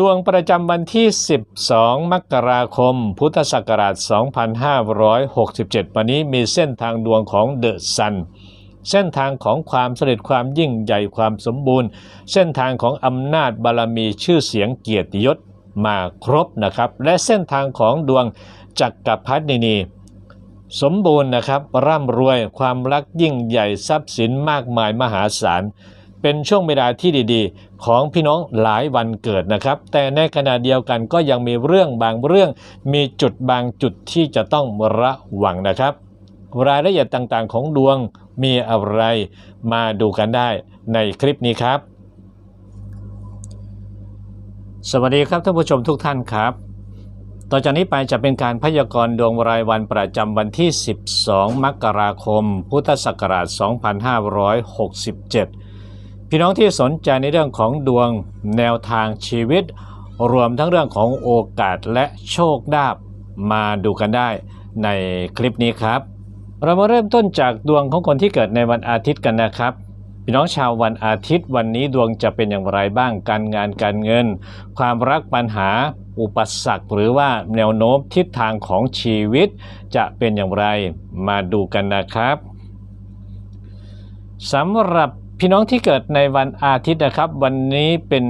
ดวงประจำวันที่ 12 มกราคม พุทธศักราช 2567 วันนี้มีเส้นทางดวงของเดอะซัน เส้นทางของความสำเร็จความยิ่งใหญ่ความสมบูรณ์ เส้นทางของอำนาจบารมีชื่อเสียงเกียรติยศมาครบนะครับ และเส้นทางของดวงจักรพรรดินี สมบูรณ์นะครับ ร่ำรวยความรักยิ่งใหญ่ทรัพย์สินมากมายมหาศาล เป็นช่วงเวลาที่ดีๆ ของพี่น้องหลายวันเกิดนะครับ แต่ในขณะเดียวกันก็ยังมีเรื่องบางเรื่อง มีจุดบางจุดที่จะต้องระวังนะครับ รายละเอียดต่างๆ ของดวงมีอะไรมาดูกันได้ในคลิปนี้ครับ สวัสดีครับท่านผู้ชมทุกท่านครับ ต่อจากนี้ไปจะเป็นการพยากรณ์ดวงรายวันประจำวันที่ 12 มกราคม พุทธศักราช 2567 พี่น้องที่สนใจในเรื่องของดวงแนวทางชีวิต รวมทั้งเรื่องของโอกาสและโชคลาภมาดูกันได้ในคลิปนี้ครับ เรามาเริ่มต้นจากดวงของคนที่เกิดในวันอาทิตย์กันนะครับพี่น้องชาววันอาทิตย์วันนี้ดวงจะเป็นอย่างไรบ้างการงานการเงิน ความรักปัญหา อุปสรรค หรือว่าแนวโน้มทิศทางของชีวิต จะเป็นอย่างไรมาดูกันนะครับสำหรับ พี่น้องที่เกิดในวันอาทิตย์นะครับ วันนี้เป็น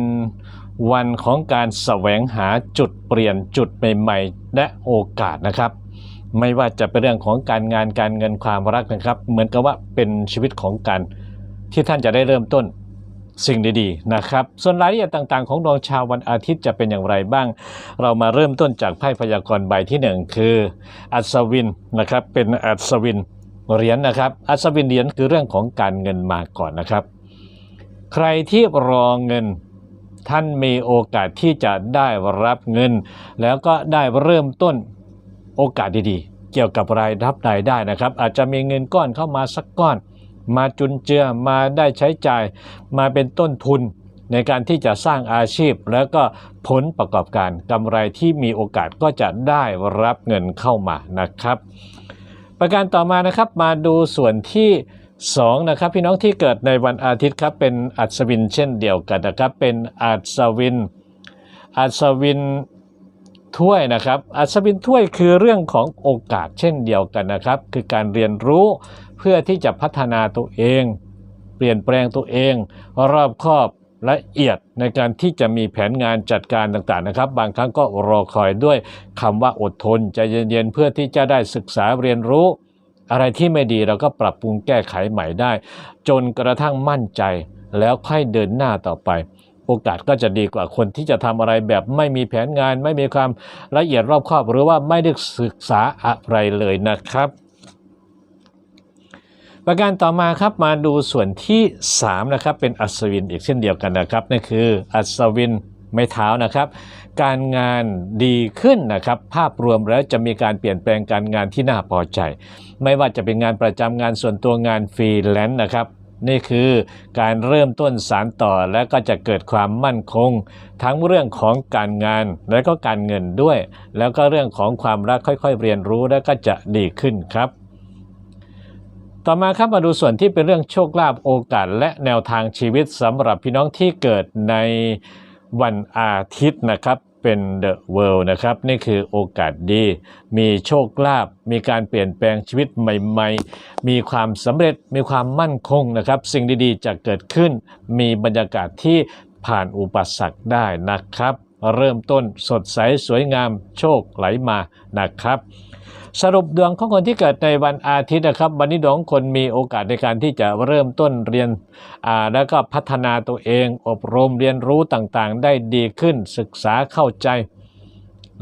วันของการแสวงหาจุดเปลี่ยนจุดใหม่ๆ และโอกาสนะครับ ไม่ว่าจะเป็นเรื่องของการงานการเงินความรักนะครับ เหมือนกับว่าเป็นชีวิตของการที่ท่านจะได้เริ่มต้นสิ่งดีๆนะครับ ส่วนรายละเอียดต่างๆ ของดวงชาววันอาทิตย์จะเป็นอย่างไรบ้าง เรามาเริ่มต้นจากไพ่พยากรณ์ใบที่หนึ่งคือ อัศวินนะครับเป็นอัศวิน เหรียญนะครับ อัศวินเหรียญคือเรื่องของการเงินมาก่อนนะครับ ใครที่รอเงินท่านมีโอกาสที่จะได้รับเงิน แล้วก็ได้เริ่มต้นโอกาสดีๆ เกี่ยวกับรายรับรายได้นะครับ อาจจะมีเงินก้อนเข้ามาสักก้อน มาจุนเจือมาได้ใช้จ่าย มาเป็นต้นทุนในการที่จะสร้างอาชีพแล้วก็ผลประกอบการกำไรที่มีโอกาสก็จะได้รับเงินเข้ามานะครับ ประการต่อมานะครับมาดูส่วนที่2นะครับพี่น้องที่เกิดในวันอาทิตย์ครับเป็นอัศวินเช่นเดียวกันนะครับ เป็นอัศวินอัศวินถ้วยนะครับอัศวินถ้วยคือเรื่องของโอกาสเช่นเดียวกันนะครับ คือการเรียนรู้เพื่อที่จะพัฒนาตัวเอง เปลี่ยนแปลงตัวเอง รอบคอบ ละเอียดในการที่จะมีแผนงานจัดการต่างๆนะครับ บางครั้งก็รอคอยด้วยคำว่าอดทนใจเย็นๆเพื่อที่จะได้ศึกษาเรียนรู้ อะไรที่ไม่ดีเราก็ปรับปรุงแก้ไขใหม่ได้ จนกระทั่งมั่นใจ แล้วค่อยเดินหน้าต่อไป โอกาสก็จะดีกว่าคนที่จะทำอะไรแบบไม่มีแผนงาน ไม่มีความละเอียดรอบคอบหรือว่าไม่ได้ศึกษาอะไรเลยนะครับ ประการต่อมาครับมาดูส่วนที่3นะครับเป็นอัศวินอีกเช่นเดียวกันนะครับนั่นคืออัศวินไม้เท้านะครับ การงานดีขึ้นนะครับ ภาพรวมแล้วจะมีการเปลี่ยนแปลงการงานที่น่าพอใจ ไม่ว่าจะเป็นงานประจำงานส่วนตัวงานฟรีแลนซ์นะครับนี่คือการเริ่มต้นสารต่อและก็จะเกิดความมั่นคง ทั้งเรื่องของการงานและก็การเงินด้วย แล้วก็เรื่องของความรักค่อยๆเรียนรู้และก็จะดีขึ้นครับ ต่อมาครับมาดูส่วนที่เป็นเรื่องโชคลาภโอกาส และแนวทางชีวิตสำหรับพี่น้องที่เกิดในวันอาทิตย์นะครับเป็น The World นะครับนี่คือโอกาสดี มีโชคลาภมีการเปลี่ยนแปลงชีวิตใหม่ๆ มีความสำเร็จมีความมั่นคงนะครับ สิ่งดีๆจะเกิดขึ้น มีบรรยากาศที่ผ่านอุปสรรคได้นะครับ เริ่มต้นสดใสสวยงามโชคไหลมานะครับ สรุปดวงของคนที่เกิดในวันอาทิตย์นะครับ วันนี้ดวงของคนมีโอกาสในการที่จะเริ่มต้นเรียนแล้วก็พัฒนาตัวเอง อบรมเรียนรู้ต่างๆ ได้ดีขึ้นศึกษาเข้าใจ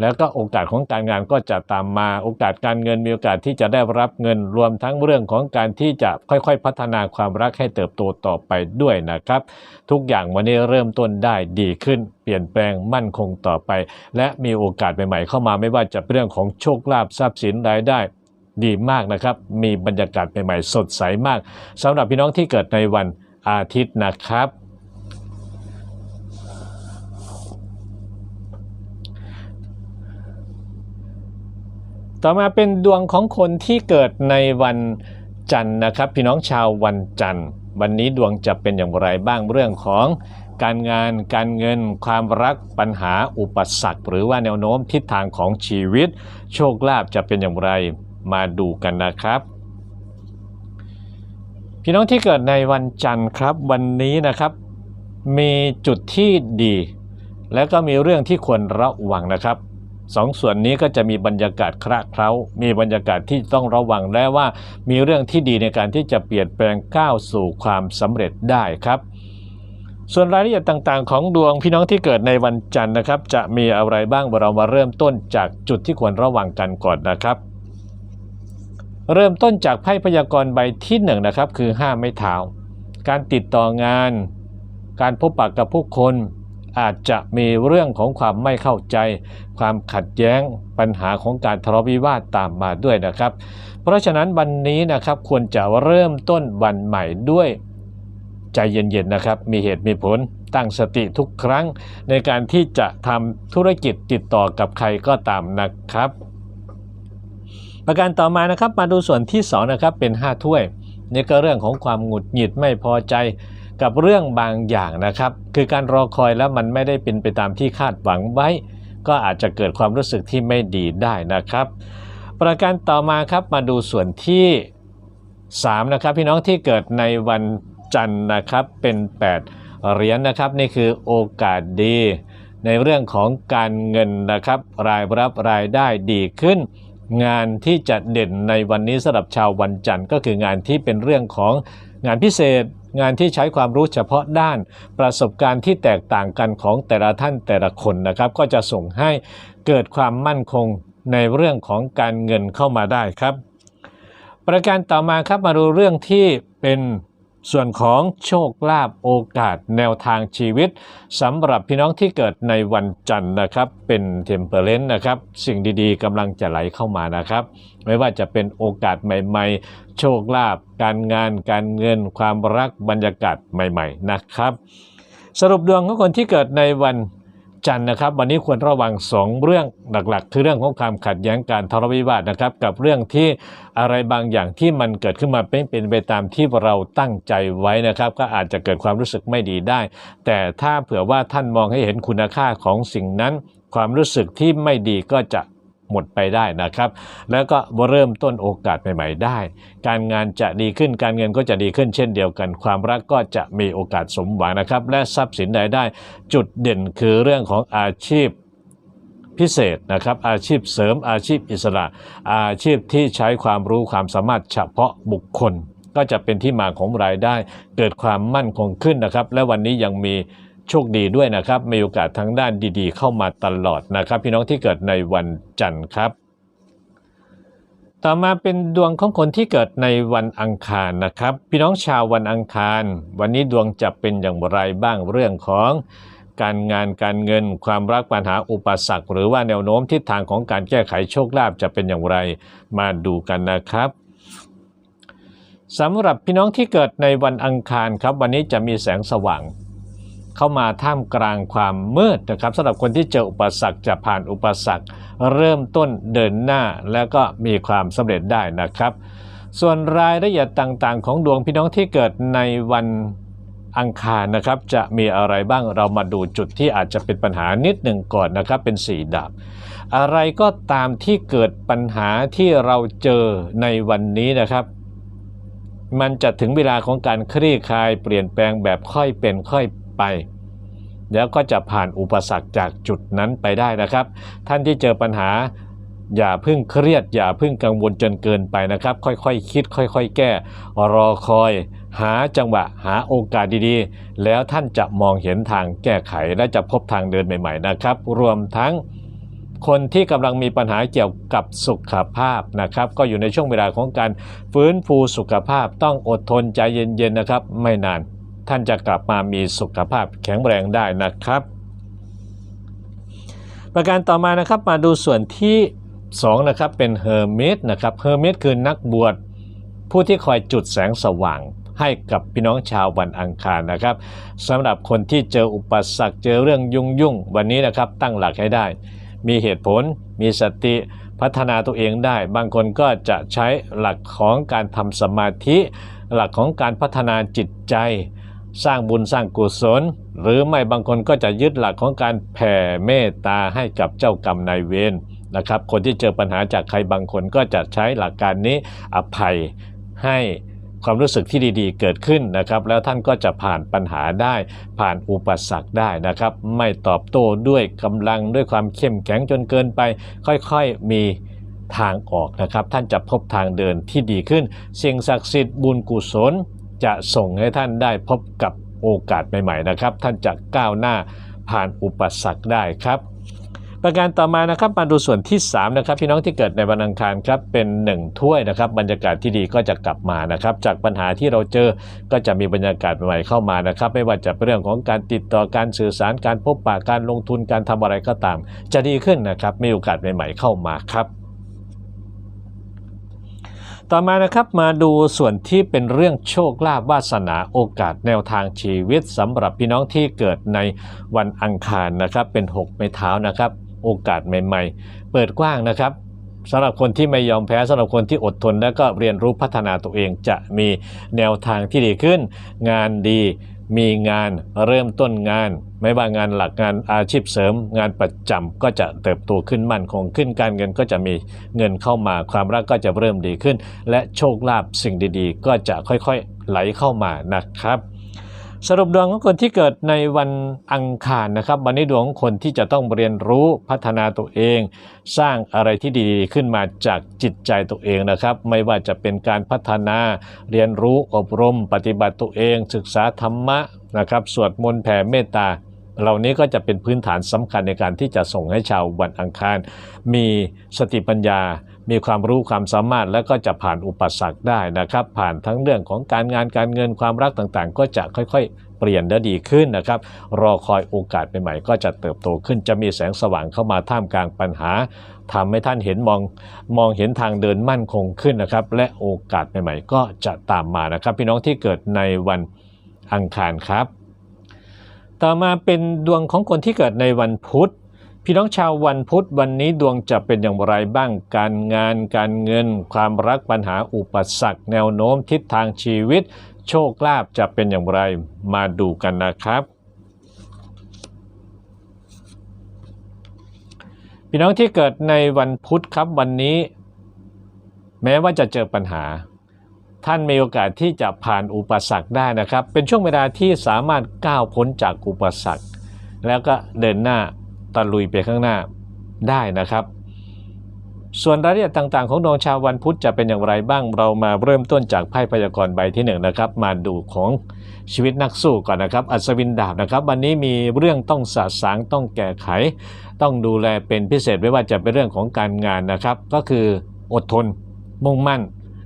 แล้วก็โอกาสของการงานก็จะตามมา โอกาสการเงินมีโอกาสที่จะได้รับเงินรวมทั้งเรื่องของการที่จะค่อยๆ พัฒนาความรักให้เติบโตต่อไปด้วยนะครับ ทุกอย่างวันนี้เริ่มต้นได้ดีขึ้น เปลี่ยนแปลงมั่นคงต่อไป และมีโอกาสใหม่ๆเข้ามาไม่ว่าจะเรื่องของโชคลาภทรัพย์สินรายได้ดีมากนะครับ มีบรรยากาศใหม่ๆสดใสมากสำหรับพี่น้องที่เกิดในวันอาทิตย์นะครับ ต่อมาเป็นดวงของคนที่เกิดในวันจันทร์นะครับ พี่น้องชาววันจันทร์ วันนี้ดวงจะเป็นอย่างไรบ้างเรื่องของการงานการเงิน ความรักปัญหาอุปสรรค หรือว่าแนวโน้มทิศทางของชีวิต โชคลาภจะเป็นอย่างไรมาดูกันนะครับ พี่น้องที่เกิดในวันจันทร์ครับวันนี้นะครับ มีจุดที่ดี และก็มีเรื่องที่ควรระวังนะครับ สองส่วนนี้ก็จะมีบรรยากาศคระเคล้า มีบรรยากาศที่ต้องระวังและว่ามีเรื่องที่ดีในการที่จะเปลี่ยนแปลงก้าวสู่ความสำเร็จได้ครับ ส่วนรายละเอียดต่างๆ ของดวงพี่น้องที่เกิดในวันจันทร์นะครับ จะมีอะไรบ้างเรามาเริ่มต้นจากจุดที่ควรระวังกันก่อนนะครับ เริ่มต้นจากไพ่พยากรณ์ใบที่1นนะครับคือ 5 ไม้เท้า การติดต่องาน การพบปะกับผู้คน อาจจะมีเรื่องของความไม่เข้าใจ ความขัดแย้งปัญหาของการทะเลาะวิวาทตามมาด้วยนะครับ เพราะฉะนั้นวันนี้นะครับควรจะเริ่มต้นวันใหม่ด้วยใจเย็นๆนะครับ มีเหตุมีผลตั้งสติทุกครั้ง ในการที่จะทำธุรกิจติดต่อกับใครก็ตามนะครับ ประการต่อมานะครับมาดูส่วนที่2นะครับเป็น 5 ถ้วยนี่ก็เรื่องของความหงุดหงิดไม่พอใจ กับเรื่องบางอย่างนะครับ คือการรอคอยแล้วมันไม่ได้เป็นไปตามที่คาดหวังไว้ ก็อาจจะเกิดความรู้สึกที่ไม่ดีได้นะครับ ประการต่อมาครับมาดูส่วนที่3นะครับพี่น้องที่เกิดในวันจันทร์นะครับเป็น8เหรียญนนะครับนี่คือโอกาสดี ในเรื่องของการเงินนะครับ รายรับรายได้ดีขึ้น งานที่จะเด่นในวันนี้สำหรับชาววันจันทร์ก็คืองานที่เป็นเรื่องของงานพิเศษ งานที่ใช้ความรู้เฉพาะด้านประสบการณ์ที่แตกต่างกันของแต่ละท่านแต่ละคนนะครับ ก็จะส่งให้เกิดความมั่นคงในเรื่องของการเงินเข้ามาได้ครับ ประการต่อมาครับมาดูเรื่องที่เป็น ส่วนของโชคลาภโอกาสแนวทางชีวิตสำหรับพี่น้องที่เกิดในวันจันทร์นะครับ เป็นเทมเพลนนะครับ สิ่งดีๆกำลังจะไหลเข้ามานะครับ ไม่ว่าจะเป็นโอกาสใหม่ๆ โชคลาภการงานการเงินความรักบรรยากาศใหม่ ๆ นะครับ สรุปดวงของคนที่เกิดในวัน จันทร์นะครับ วันนี้ควรระวัง 2 เรื่องหลักๆ คือเรื่องของความขัดแย้งการทะเลาะวิวาทนะครับ กับเรื่องที่อะไรบางอย่างที่มันเกิดขึ้นมาเป็นเป็นไปตามที่เราตั้งใจไว้นะครับ ก็อาจจะเกิดความรู้สึกไม่ดีได้ แต่ถ้าเผื่อว่าท่านมองให้เห็นคุณค่าของสิ่งนั้น ความรู้สึกที่ไม่ดีก็จะ หมดไปได้นะครับ แล้วก็เริ่มต้นโอกาสใหม่ ๆ ได้ การงานจะดีขึ้นการเงินก็จะดีขึ้นเช่นเดียวกัน ความรักก็จะมีโอกาสสมหวังนะครับ และทรัพย์สินใดได้ จุดเด่นคือเรื่องของอาชีพพิเศษนะครับอาชีพเสริมอาชีพอิสระ อาชีพที่ใช้ความรู้ความสามารถเฉพาะบุคคล ก็จะเป็นที่มาของรายได้ เกิดความมั่นคงขึ้นนะครับ และวันนี้ยังมี โชคดีด้วยนะครับ มีโอกาสทั้งด้านดีๆ เข้ามาตลอดนะครับ พี่น้องที่เกิดในวันจันทร์ครับ ต่อมาเป็นดวงของคนที่เกิดในวันอังคารนะครับ พี่น้องชาววันอังคาร วันนี้ดวงจะเป็นอย่างไรบ้างเรื่องของการงานการเงินความรักปัญหาอุปสรรค หรือว่าแนวโน้มทิศทางของการแก้ไขโชคลาภจะเป็นอย่างไรมาดูกันนะครับสำหรับพี่น้องที่เกิดในวันอังคารครับ วันนี้จะมีแสงสว่าง เข้ามาท่ามกลางความมืดนะครับสำหรับคนที่เจออุปสรรคจะผ่านอุปสรรค เริ่มต้นเดินหน้าแล้วก็มีความสำเร็จได้นะครับ ส่วนรายละเอียดต่างๆ ของดวงพี่น้องที่เกิดในวันอังคารนะครับจะมีอะไรบ้างเรามาดูจุดที่อาจจะเป็นปัญหานิดหนึ่งก่อนนะครับเป็นสีดาบอะไรก็ตามที่เกิดปัญหาที่เราเจอในวันนี้นะครับ มันจะถึงเวลาของการคลี่คลายเปลี่ยนแปลงแบบค่อยเป็นค่อย ไป แล้วก็จะผ่านอุปสรรคจากจุดนั้นไปได้นะครับ ท่านที่เจอปัญหาอย่าเพึ่งเครียด อย่าเพึ่งกังวลจนเกินไปนะครับ ค่อยๆคคิด ค่อย ๆ แก้ รอคอย หาจังหวะ หาโอกาสดีๆ แล้วท่านจะมองเห็นทางแก้ไขและจะพบทางเดินใหม่ๆนะครับ รวมทั้งคนที่กำลังมีปัญหาเกี่ยวกับสุขภาพนะครับ ก็อยู่ในช่วงเวลาของการฟื้นฟูสุขภาพต้องอดทนใจเย็นๆนะครับ ไม่นาน ท่านจะกลับมามีสุขภาพแข็งแรงได้นะครับ ประการต่อมานะครับมาดูส่วนที่2นะครับเป็นเฮอร์มิตนะครับเฮอร์มิตคือนักบวชผู้ที่คอยจุดแสงสว่างให้กับพี่น้องชาววันอังคารนะครับสำหรับคนที่เจออุปสรรคเจอเรื่องยุ่งยุ่งวันนี้นะครับตั้งหลักให้ได้ มีเหตุผล มีสติพัฒนาตัวเองได้ บางคนก็จะใช้หลักของการทำสมาธิ หลักของการพัฒนาจิตใจ สร้างบุญสร้างกุศล หรือไม่บางคนก็จะยึดหลักของการแผ่เมตตาให้กับเจ้ากรรมนายเวรนะครับ คนที่เจอปัญหาจากใครบางคนก็จะใช้หลักการนี้อภัยให้ความรู้สึกที่ดีๆ เกิดขึ้นนะครับ แล้วท่านก็จะผ่านปัญหาได้ ผ่านอุปสรรคได้นะครับ ไม่ตอบโต้ด้วยกำลังด้วยความเข้มแข็งจนเกินไป ค่อยๆมีทางออกนะครับ ท่านจะพบทางเดินที่ดีขึ้น สิ่งศักดิ์สิทธิ์บุญกุศล จะส่งให้ท่านได้พบกับโอกาสใหม่ๆนะครับ ท่านจะก้าวหน้าผ่านอุปสรรคได้ครับ ประการต่อมานะครับมาดูส่วนที่3นะครับพี่น้องที่เกิดในวันอังคารครับเป็น1ถ้วยนะครับ บรรยากาศที่ดีก็จะกลับมานะครับ จากปัญหาที่เราเจอก็จะมีบรรยากาศใหม่เข้ามานะครับ ไม่ว่าจะเป็นเรื่องของการติดต่อการสื่อสารการพบปะการลงทุนการทำอะไรก็ตาม จะดีขึ้นนะครับมีโอกาสใหม่ ๆ เข้ามาครับ ต่อมานะครับมาดูส่วนที่เป็นเรื่องโชคลาภวาสนาโอกาสแนวทางชีวิตสำหรับพี่น้องที่เกิดในวันอังคารนะครับเป็น 6 ไม้เท้านะครับ โอกาสใหม่ ๆ เปิดกว้างนะครับสำหรับคนที่ไม่ยอมแพ้สำหรับคนที่อดทนและก็เรียนรู้พัฒนาตัวเองจะมีแนวทางที่ดีขึ้น งานดี มีงานเริ่มต้นงาน ไม่ว่างานหลักงานอาชีพเสริม งานประจำก็จะเติบโตขึ้นมั่นคงขึ้นการเงินก็จะมีเงินเข้ามาความรักก็จะเริ่มดีขึ้น และโชคลาภสิ่งดีๆ ก็จะค่อยๆไหลเข้ามานะครับ สรุปดวงของคนที่เกิดในวันอังคารนะครับ วันนี้ดวงของคนที่จะต้องเรียนรู้พัฒนาตัวเอง สร้างอะไรที่ดีขึ้นมาจากจิตใจตัวเองนะครับ ไม่ว่าจะเป็นการพัฒนาเรียนรู้อบรม ปฏิบัติตัวเอง ศึกษาธรรมะนะครับสวดมนต์แผ่เมตตาเหล่านี้ก็จะเป็นพื้นฐานสำคัญในการที่จะส่งให้ชาววันอังคาร มีสติปัญญา มีความรู้ความสามารถและก็จะผ่านอุปสรรคได้นะครับ ผ่านทั้งเรื่องของการงานการเงินความรักต่างๆ ก็จะค่อยๆ เปลี่ยนและดีขึ้นนะครับ รอคอยโอกาสใหม่ๆก็จะเติบโตขึ้นจะมีแสงสว่างเข้ามาท่ามกลางปัญหาทำให้ท่านเห็นมองมองเห็นทางเดินมั่นคงขึ้นนะครับ และโอกาสใหม่ๆ ก็จะตามมานะครับ พี่น้องที่เกิดในวันอังคารครับ ต่อมาเป็นดวงของคนที่เกิดในวันพุธ พี่น้องชาววันพุธวันนี้ดวงจะเป็นอย่างไรบ้างการงานการเงิน ความรักปัญหาอุปสรรค แนวโน้มทิศทางชีวิต โชคลาภจะเป็นอย่างไรมาดูกันนะครับ พี่น้องที่เกิดในวันพุธครับวันนี้ แม้ว่าจะเจอปัญหา ท่านมีโอกาสที่จะผ่านอุปสรรคได้นะครับ เป็นช่วงเวลาที่สามารถก้าวพ้นจากอุปสรรค แล้วก็เดินหน้า ตะลุยไปข้างหน้าได้นะครับ ส่วนรายละเอียดต่างๆ ของดวงชาววันพุธจะเป็นอย่างไรบ้างเรามาเริ่มต้นจากไพ่พยากรณ์ใบที่หนึ่งนะครับ มาดูของชีวิตนักสู้ก่อนนะครับ อัศวินดาบนะครับ วันนี้มีเรื่องต้องสะสางต้องแก้ไข ต้องดูแลเป็นพิเศษไม่ว่าจะเป็นเรื่องของการงานนะครับ ก็คืออดทนมุ่งมั่น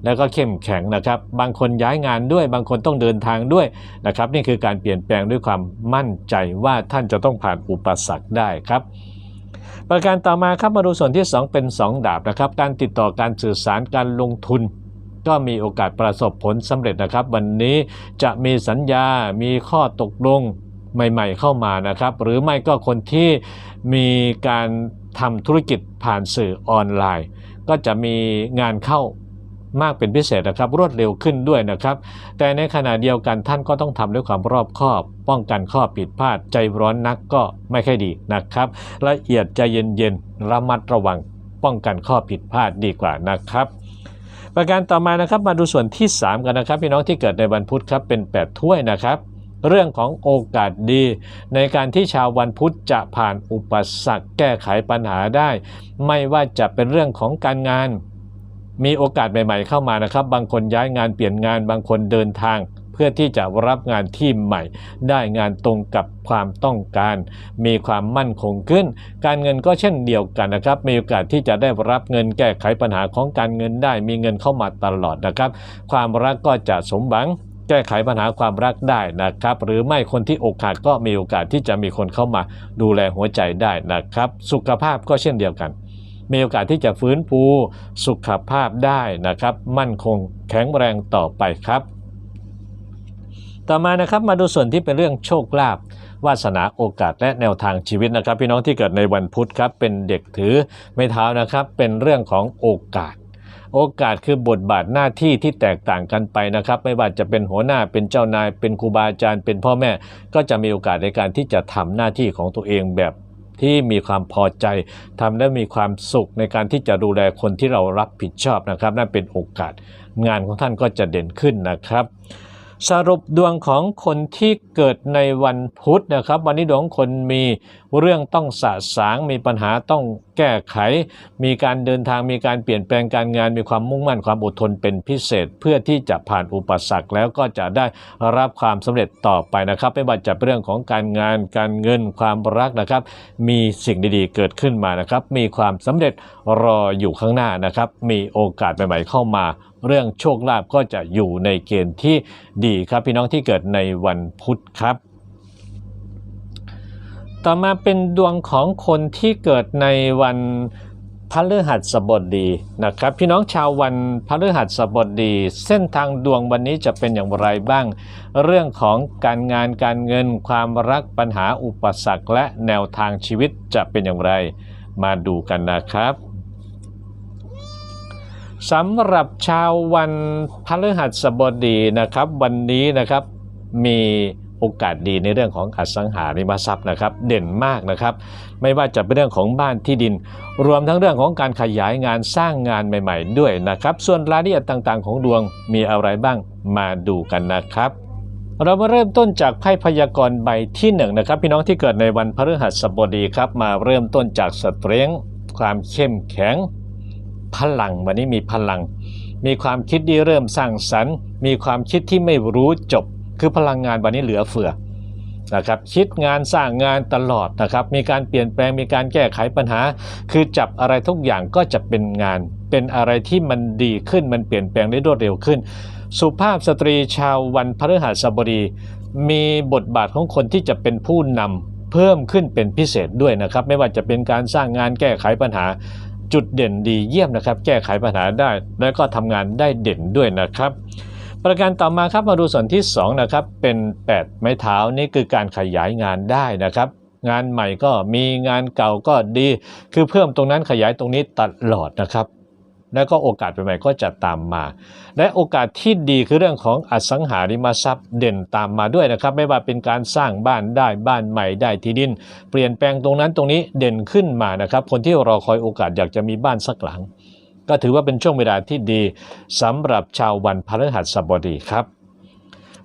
แล้วก็เข้มแข็งนะครับ บางคนย้ายงานด้วย บางคนต้องเดินทางด้วยนะครับ นี่คือการเปลี่ยนแปลงด้วยความมั่นใจว่าท่านจะต้องผ่านอุปสรรคได้ครับ ประการต่อมาครับมาดูส่วนที่ 2 เป็น 2 ดาบนะครับ การติดต่อการสื่อสารการลงทุน ก็มีโอกาสประสบผลสำเร็จนะครับ วันนี้จะมีสัญญา มีข้อตกลงใหม่ ๆ เข้ามานะครับ หรือไม่ก็คนที่มีการทำธุรกิจผ่านสื่อออนไลน์ ก็จะมีงานเข้า มากเป็นพิเศษนะครับ รวดเร็วขึ้นด้วยนะครับ แต่ในขณะเดียวกันท่านก็ต้องทำด้วยความรอบคอบ ป้องกันข้อผิดพลาด ใจร้อนนักก็ไม่ค่อยดีนะครับ ละเอียดใจเย็นๆระมัดระวัง ป้องกันข้อผิดพลาดดีกว่านะครับประการต่อมานะครับมาดูส่วนที่ 3 กันนะครับ พี่น้องที่เกิดในวันพุธครับเป็น 8 ถ้วยนะครับ เรื่องของโอกาสดี ในการที่ชาววันพุธจะผ่านอุปสรรคแก้ไขปัญหาได้ ไม่ว่าจะเป็นเรื่องของการงาน มีโอกาสใหม่ๆเข้ามานะครับ บางคนย้ายงานเปลี่ยนงานบางคนเดินทาง เพื่อที่จะรับงานที่ใหม่ ได้งานตรงกับความต้องการ มีความมั่นคงขึ้น การเงินก็เช่นเดียวกันนะครับ มีโอกาสที่จะได้รับเงินแก้ไขปัญหาของการเงินได้ มีเงินเข้ามาตลอดนะครับ ความรักก็จะสมหวังแก้ไขปัญหาความรักได้นะครับ หรือไม่คนที่อกขาดก็มีโอกาสที่จะมีคนเข้ามาดูแลหัวใจได้นะครับ สุขภาพก็เช่นเดียวกัน มีโอกาสที่จะฟื้นฟูสุขภาพได้นะครับ มั่นคงแข็งแรงต่อไปครับ ต่อมานะครับมาดูส่วนที่เป็นเรื่องโชคลาภวาสนาโอกาสและแนวทางชีวิตนะครับ พี่น้องที่เกิดในวันพุธครับเป็นเด็กถือไม้เท้านะครับ เป็นเรื่องของโอกาสโอกาสคือบทบาทหน้าที่ที่แตกต่างกันไปนะครับ ไม่ว่าจะเป็นหัวหน้าเป็นเจ้านาย เป็นครูบาอาจารย์เป็นพ่อแม่ ก็จะมีโอกาสในการที่จะทำหน้าที่ของตัวเองแบบ ที่มีความพอใจทำได้มีความสุขในการที่จะดูแลคนที่เรารับผิดชอบนะครับ นั่นเป็นโอกาสงานของท่านก็จะเด่นขึ้นนะครับ สรุปดวงของคนที่เกิดในวันพุธนะครับ วันนี้ดวงคนมีเรื่องต้องสะสางมีปัญหาต้องแก้ไข มีการเดินทางมีการเปลี่ยนแปลงการงานมีความมุ่งมั่นความอดทนเป็นพิเศษ เพื่อที่จะผ่านอุปสรรคแล้วก็จะได้รับความสำเร็จต่อไปนะครับไม่ว่าจะเป็นเรื่องของการงานการเงินความรักนะครับ มีสิ่งดีๆเกิดขึ้นมานะครับ มีความสำเร็จรออยู่ข้างหน้านะครับ มีโอกาสใหม่ๆเข้ามาเรื่องโชคลาภก็จะอยู่ในเกณฑ์ที่ดีครับ พี่น้องที่เกิดในวันพุธครับ ต่อมาเป็นดวงของคนที่เกิดในวันพฤหัสบดีนะครับ พี่น้องชาววันพฤหัสบดี เส้นทางดวงวันนี้จะเป็นอย่างไรบ้าง เรื่องของการงานการเงินความรักปัญหาอุปสรรคและแนวทางชีวิตจะเป็นอย่างไร มาดูกันนะครับ สำหรับชาววันพฤหัสบดีนะครับ วันนี้นะครับมีโอกาสดีในเรื่องของอสังหาริมทรัพย์นะครับ เด่นมากนะครับ ไม่ว่าจะเป็นเรื่องของบ้านที่ดิน รวมทั้งเรื่องของการขยายงานสร้างงานใหม่ ๆ ด้วยนะครับ ส่วนรายละเอียดต่างๆ ของดวงมีอะไรบ้างมาดูกันนะครับเรามาเริ่มต้นจากไพ่พยากรณ์ใบที่หนึ่งนะครับพี่น้องที่เกิดในวันพฤหัสบดีครับ มาเริ่มต้นจากสเตรงความเข้มแข็ง พลังวันนี้มีพลัง มีความคิดที่เริ่มสร้างสรรค์ มีความคิดที่ไม่รู้จบ คือพลังงานวันนี้เหลือเฟือนะครับคิดงานสร้างงานตลอดนะครับมีการเปลี่ยนแปลงมีการแก้ไขปัญหา คือจับอะไรทุกอย่างก็จะเป็นงาน เป็นอะไรที่มันดีขึ้นมันเปลี่ยนแปลงได้รวดเร็วขึ้น สุภาพสตรีชาววันพฤหัสบดีมีบทบาทของคนที่จะเป็นผู้นำเพิ่มขึ้นเป็นพิเศษด้วยนะครับ ไม่ว่าจะเป็นการสร้างงานแก้ไขปัญหา จุดเด่นดีเยี่ยมนะครับ แก้ไขปัญหาได้ และก็ทำงานได้เด่นด้วยนะครับ ประการต่อมาครับมาดูส่วนที่2นะครับเป็น 8 ไม้เท้านี่คือการขยายงานได้นะครับงานใหม่ก็มีงานเก่าก็ดี คือเพิ่มตรงนั้นขยายตรงนี้ตลอดนะครับ แล้วก็โอกาสใหม่ๆก็จะตามมา และโอกาสที่ดีคือเรื่องของอสังหาริมทรัพย์เด่นตามมาด้วยนะครับ ไม่ว่าเป็นการสร้างบ้านได้บ้านใหม่ได้ที่ดิน เปลี่ยนแปลงตรงนั้นตรงนี้เด่นขึ้นมานะครับ คนที่รอคอยโอกาสอยากจะมีบ้านสักหลัง ก็ถือว่าเป็นช่วงเวลาที่ดีสำหรับชาววันพฤหัสบดีครับ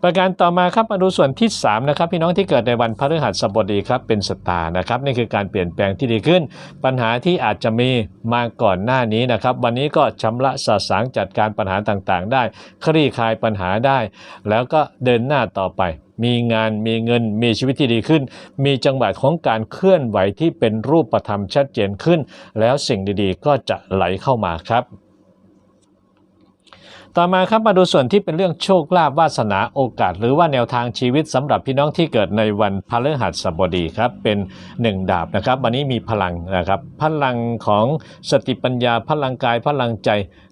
ประการต่อมาครับมาดูส่วนที่3นะครับพี่น้องที่เกิดในวันพฤหัสบดีครับเป็นสตาร์นะครับนี่คือการเปลี่ยนแปลงที่ดีขึ้น ปัญหาที่อาจจะมีมาก่อนหน้านี้นะครับวันนี้ก็ชำระสะสางจัดการปัญหาต่างๆ ได้ คลี่คลายปัญหาได้ แล้วก็เดินหน้าต่อไป มีงานมีเงินมีชีวิตที่ดีขึ้น มีจังหวะของการเคลื่อนไหวที่เป็นรูปธรรมชัดเจนขึ้น แล้วสิ่งดีๆ ก็จะไหลเข้ามาครับ ต่อมาครับมาดูส่วนที่เป็นเรื่องโชคลาภวาสนาโอกาส หรือว่าแนวทางชีวิตสำหรับพี่น้องที่เกิดในวันพฤหัสบดีครับเป็นหนึ่งดาบนะครับ วันนี้มีพลังนะครับ พลังของสติปัญญาพลังกายพลังใจ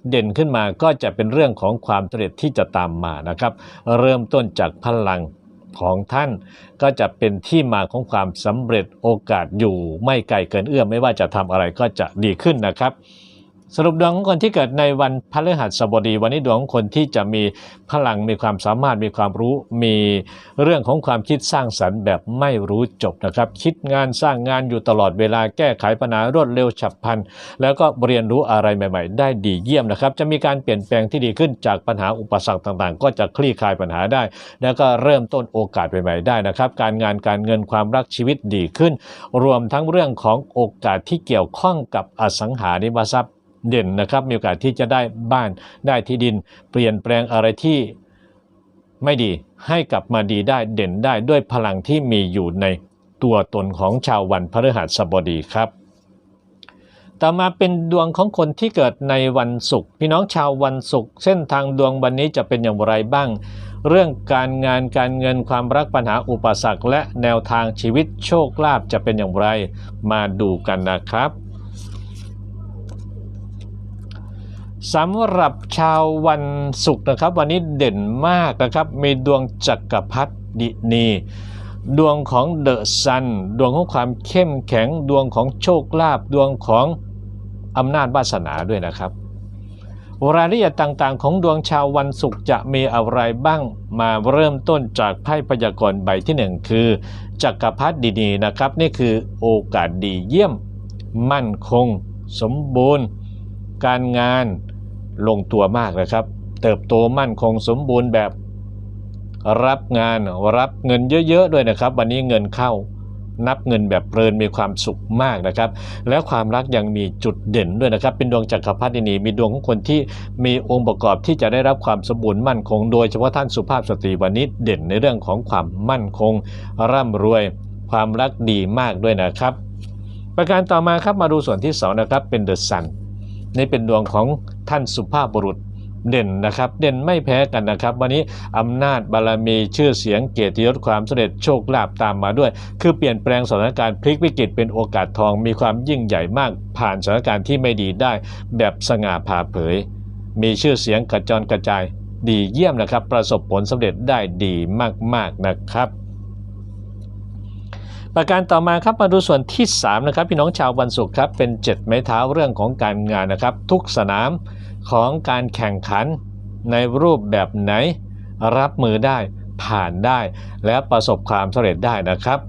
เด่นขึ้นมาก็จะเป็นเรื่องของความสำเร็จที่จะตามมานะครับ เริ่มต้นจากพลังของท่านก็จะเป็นที่มาของความสำเร็จโอกาสอยู่ไม่ไกลเกินเอื้อมไม่ว่าจะทำอะไรก็จะดีขึ้นนะครับ สรุปดวงของคนที่เกิดในวันพฤหัสบดี วันนี้ดวงของคนที่จะมีพลังมีความสามารถมีความรู้ มีเรื่องของความคิดสร้างสรรค์แบบไม่รู้จบนะครับ คิดงานสร้างงานอยู่ตลอดเวลาแก้ไขปัญหารวดเร็วฉับพลัน แล้วก็เรียนรู้อะไรใหม่ ๆ ได้ดีเยี่ยมนะครับ จะมีการเปลี่ยนแปลงที่ดีขึ้นจากปัญหาอุปสรรคต่างๆ ก็จะคลี่คลายปัญหาได้ แล้วก็เริ่มต้นโอกาสใหม่ๆได้นะครับ การงานการเงินความรักชีวิตดีขึ้น รวมทั้งเรื่องของโอกาสที่เกี่ยวข้องกับอสังหาริมทรัพย์ เด่นนะครับ มีโอกาสที่จะได้บ้านได้ที่ดิน เปลี่ยนแปลงอะไรที่ไม่ดีให้กลับมาดีได้เด่นได้ด้วยพลังที่มีอยู่ในตัวตนของชาววันพฤหัสบดีครับ ต่อมาเป็นดวงของคนที่เกิดในวันศุกร์พี่น้องชาววันศุกร์เส้นทางดวงวันนี้จะเป็นอย่างไรบ้าง เรื่องการงานการเงินความรักปัญหาอุปสรรค และแนวทางชีวิตโชคลาภจะเป็นอย่างไร มาดูกันนะครับ สำหรับชาววันศุกร์นะครับ วันนี้เด่นมากนะครับ มีดวงจักรพรรดินี ดวงของเดอะซัน ดวงของความเข้มแข็ง ดวงของโชคลาภ ดวงของอำนาจวาสนาด้วยนะครับ รายละเอียดต่างๆ ของดวงชาววันศุกร์จะมีอะไรบ้าง มาเริ่มต้นจากไพ่พยากรณ์ใบที่หนึ่งคือ จักรพรรดิดีนะครับ นี่คือโอกาสดีเยี่ยม มั่นคง สมบูรณ์ การงาน ลงตัวมากนะครับ เติบโตมั่นคงสมบูรณ์แบบรับงานรับเงินเยอะๆด้วยนะครับ วันนี้เงินเข้านับเงินแบบเพลินมีความสุขมากนะครับ แล้วความรักยังมีจุดเด่นด้วยนะครับ เป็นดวงจักรพรรดินีมีดวงของคนที่มีองค์ประกอบที่จะได้รับความสมบูรณ์มั่นคง โดยเฉพาะท่านสุภาพสตรีวันนี้เด่นในเรื่องของความมั่นคง ร่ำรวย ความรักดีมากด้วยนะครับ ประการต่อมาครับมาดูส่วนที่สองนะครับเป็นเดอะซัน นี่เป็นดวงของท่านสุภาพบุรุษเด่นนะครับ เด่นไม่แพ้กันนะครับ วันนี้อำนาจบารมีชื่อเสียงเกียรติยศความสำเร็จโชคลาภตามมาด้วย คือเปลี่ยนแปลงสถานการณ์พลิกวิกฤตเป็นโอกาสทองมีความยิ่งใหญ่มาก ผ่านสถานการณ์ที่ไม่ดีได้ แบบสง่าผ่าเผย มีชื่อเสียงกระจรกระจาย ดีเยี่ยมนะครับ ประสบผลสำเร็จได้ดีมากๆนะครับ ประการต่อมาครับมาดูส่วนที่3นะครับพี่น้องชาววันศุกร์ครับเป็น 7 ไม้เท้าเรื่องของการงานนะครับ ทุกสนามของการแข่งขันในรูปแบบไหน รับมือได้ผ่านได้ และประสบความสำเร็จได้นะครับ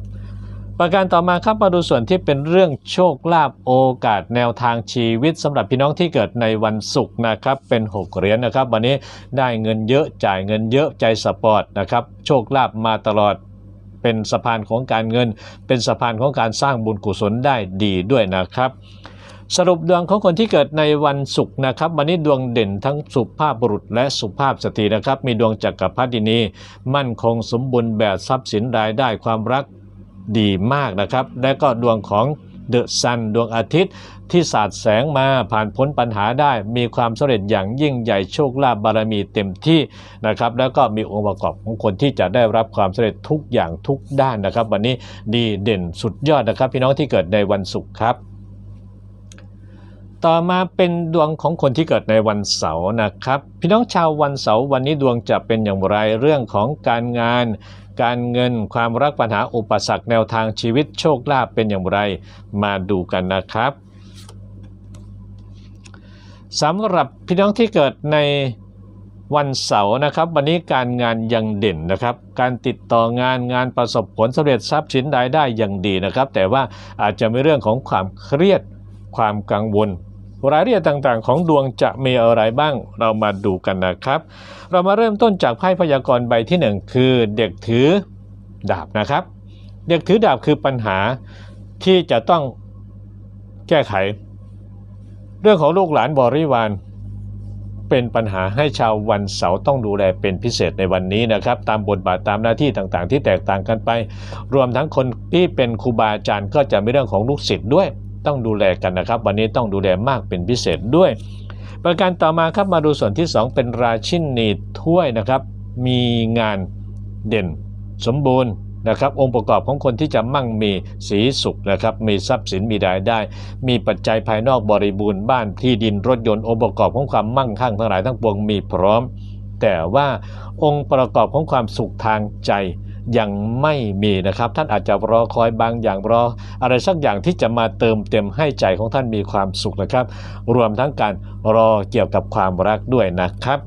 ประการต่อมาครับมาดูส่วนที่เป็นเรื่องโชคลาภโอกาสแนวทางชีวิตสำหรับพี่น้องที่เกิดในวันศุกร์นะครับเป็น6เหรียญนะครับ วันนี้ได้เงินเยอะจ่ายเงินเยอะใจสปอร์ตนะครับโชคลาภมาตลอด เป็นสะพานของการเงิน เป็นสะพานของการสร้างบุญกุศลได้ดีด้วยนะครับ สรุปดวงของคนที่เกิดในวันศุกร์นะครับ วันนี้ดวงเด่นทั้งสุภาพบุรุษและสุภาพสตรีนะครับ มีดวงจักรพรรดินี มั่นคงสมบูรณ์แบบทรัพย์สินรายได้ความรักดีมากนะครับ และก็ดวงของ เดอะซันดวงอาทิตย์ ที่สาดแสงมาผ่านพ้นปัญหาได้ มีความสำเร็จอย่างยิ่งใหญ่โชคลาภบารมีเต็มที่นะครับแล้วก็มีองค์ประกอบของคนที่จะได้รับความสำเร็จทุกอย่างทุกด้านนะครับ วันนี้ดีเด่นสุดยอดนะครับ พี่น้องที่เกิดในวันศุกร์ครับต่อมาเป็นดวงของคนที่เกิดในวันเสาร์นะครับ พี่น้องชาววันเสาร์วันนี้ดวงจะเป็นอย่างไรเรื่องของการงาน การเงินความรักปัญหาอุปสรรคแนวทางชีวิตโชคลาภเป็นอย่างไร มาดูกันนะครับสำหรับพี่น้องที่เกิดในวันเสาร์นะครับ วันนี้การงานยังเด่นนะครับ การติดต่องานงานประสบผลสำเร็จทรัพย์สินรายได้อย่างดีนะครับ แต่ว่าอาจจะมีเรื่องของความเครียดความกังวล รายละเอียดต่างๆ ของดวงจะมีอะไรบ้าง เรามาดูกันนะครับ เรามาเริ่มต้นจากไพ่พยากรณ์ใบที่หนึ่งคือเด็กถือดาบนะครับ เด็กถือดาบคือปัญหาที่จะต้องแก้ไข เรื่องของลูกหลานบริวารเป็นปัญหาให้ชาววันเสาร์ต้องดูแลเป็นพิเศษในวันนี้นะครับ ตามบทบาทตามหน้าที่ต่างๆ ที่แตกต่างกันไป รวมทั้งคนที่เป็นครูบาอาจารย์ก็จะมีเรื่องของลูกศิษย์ด้วย ต้องดูแลกันนะครับ วันนี้ต้องดูแลมากเป็นพิเศษด้วย ประการต่อมาครับมาดูส่วนที่ 2 เป็นราชินีถ้วยนะครับ มีงานเด่นสมบูรณ์นะครับองค์ประกอบของคนที่จะมั่งมีสีสุขนะครับมีทรัพย์สินมีรายได้ มีปัจจัยภายนอกบริบูรณ์บ้านที่ดินรถยนต์องค์ประกอบของความมั่งคั่งทั้งหลายทั้งปวงมีพร้อม แต่ว่าองค์ประกอบของความสุขทางใจ ยังไม่มีนะครับ ท่านอาจจะรอคอยบางอย่างรอ อะไรสักอย่างที่จะมาเติมเต็มให้ใจของท่านมีความสุขนะครับ รวมทั้งการรอเกี่ยวกับความรักด้วยนะครับ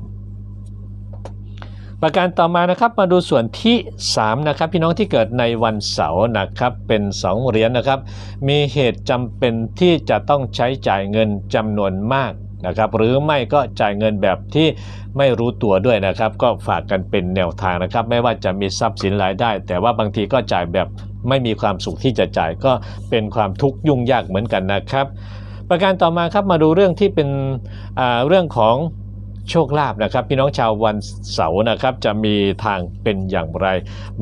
ประการต่อมานะครับมาดูส่วนที่ 3 นะครับ พี่น้องที่เกิดในวันเสาร์นะครับ เป็น 2 เหรียญนะครับ มีเหตุจำเป็นที่จะต้องใช้จ่ายเงินจำนวนมาก นะครับหรือไม่ก็จ่ายเงินแบบที่ไม่รู้ตัวด้วยนะครับ ก็ฝากกันเป็นแนวทางนะครับ ไม่ว่าจะมีทรัพย์สินรายได้ แต่ว่าบางทีก็จ่ายแบบไม่มีความสุขที่จะจ่ายก็เป็นความทุกข์ยุ่งยากเหมือนกันนะครับ ประการต่อมาครับมาดูเรื่องที่เป็นเรื่องของโชคลาภนะครับพี่น้องชาววันเสาร์นะครับจะมีทางเป็นอย่างไร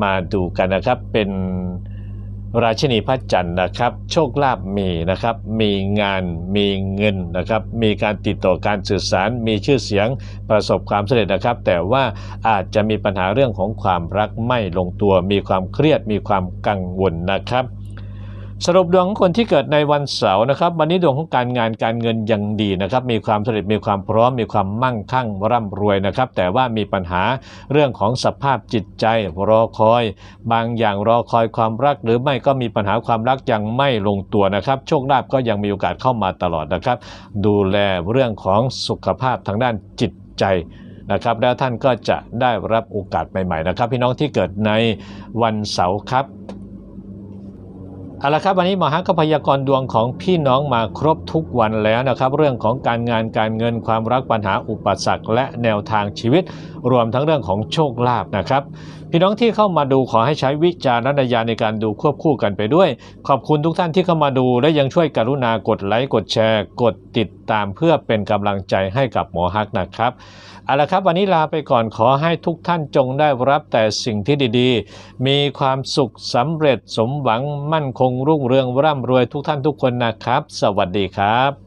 มาดูกันนะครับเป็น ราชินีพระจันทร์นะครับ โชคลาภมีนะครับ มีงานมีเงินนะครับ มีการติดต่อการสื่อสาร มีชื่อเสียงประสบความสำเร็จนะครับ แต่ว่าอาจจะมีปัญหาเรื่องของความรักไม่ลงตัว มีความเครียดมีความกังวลนะครับ สรุปดวงของคนที่เกิดในวันเสาร์นะครับ วันนี้ดวงของการงานการเงินยังดีนะครับ มีความสำเร็จมีความพร้อม มีความมั่งคั่งร่ำรวยนะครับ แต่ว่ามีปัญหาเรื่องของสภาพจิตใจรอคอย บางอย่างรอคอยความรัก หรือไม่ก็มีปัญหาความรักยังไม่ลงตัวนะครับ โชคลาภก็ยังมีโอกาสเข้ามาตลอดนะครับ ดูแลเรื่องของสุขภาพทางด้านจิตใจนะครับแล้วท่านก็จะได้รับโอกาสใหม่ๆนะครับ พี่น้องที่เกิดในวันเสาร์ครับ เอาละครับวันนี้หมอฮักก็พยากรณ์ดวงของพี่น้องมาครบทุกวันแล้วนะครับ เรื่องของการงานการเงินความรักปัญหาอุปสรรคและแนวทางชีวิต รวมทั้งเรื่องของโชคลาภนะครับ พี่น้องที่เข้ามาดูขอให้ใช้วิจารณญาณในการดูควบคู่กันไปด้วย ขอบคุณทุกท่านที่เข้ามาดูและยังช่วยกรุณากดไลค์กดแชร์ กดติดตามเพื่อเป็นกำลังใจให้กับหมอฮักนะครับ เอาละครับวันนี้ลาไปก่อนขอให้ทุกท่านจงได้รับแต่สิ่งที่ดีๆ มีความสุขสำเร็จสมหวังมั่นคงรุ่งเรืองร่ำรวยทุกท่านทุกคนนะครับ สวัสดีครับ